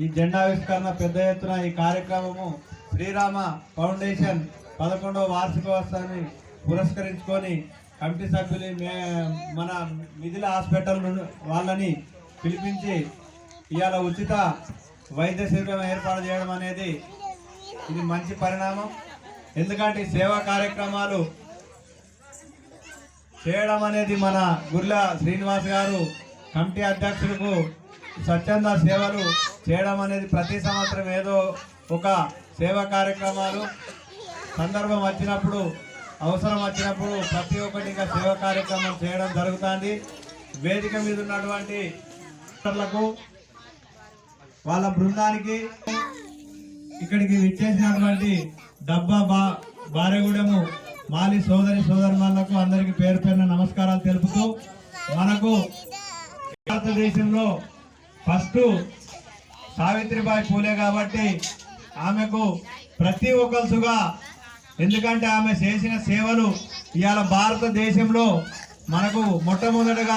ఈ జెండావిష్కరణ పెద్ద ఎత్తున ఈ కార్యక్రమము శ్రీరామ ఫౌండేషన్ పదకొండవ వార్షికోత్సవాన్ని పురస్కరించుకొని కమిటీ సభ్యులు మన మిథిల హాస్పిటల్ వాళ్ళని పిలిపించి ఇవాళ ఉచిత వైద్య శిబిరం ఏర్పాటు చేయడం అనేది ఇది మంచి పరిణామం. ఎందుకంటే ఈ సేవా కార్యక్రమాలు చేయడం అనేది మన గుర్ల శ్రీనివాస్ గారు కమిటీ అధ్యక్షులకు స్వచ్ఛంద సేవలు చేయడం అనేది ప్రతి సంవత్సరం ఏదో ఒక సేవా కార్యక్రమాలు. సందర్భం వచ్చినప్పుడు అవసరం వచ్చినప్పుడు ప్రతి ఒక్కటిగా సేవా కార్యక్రమం చేయడం జరుగుతుంది. వేదిక మీద ఉన్నటువంటి డాక్టర్లకు వాళ్ళ బృందానికి ఇక్కడికి విచ్చేసినటువంటి డబ్బా బా బారెగూడెము మాలి సోదరి సోదరులకు అందరికీ పేరు పేరున నమస్కారాలు తెలుపుతూ మనకు భారతదేశంలో ఫస్ట్ సావిత్రిబాయి పూలే కాబట్టి ఆమెకు ప్రతి ఒక్కరుగా ఎందుకంటే ఆమె చేసిన సేవలు ఇవాళ భారతదేశంలో మనకు మొట్టమొదటిగా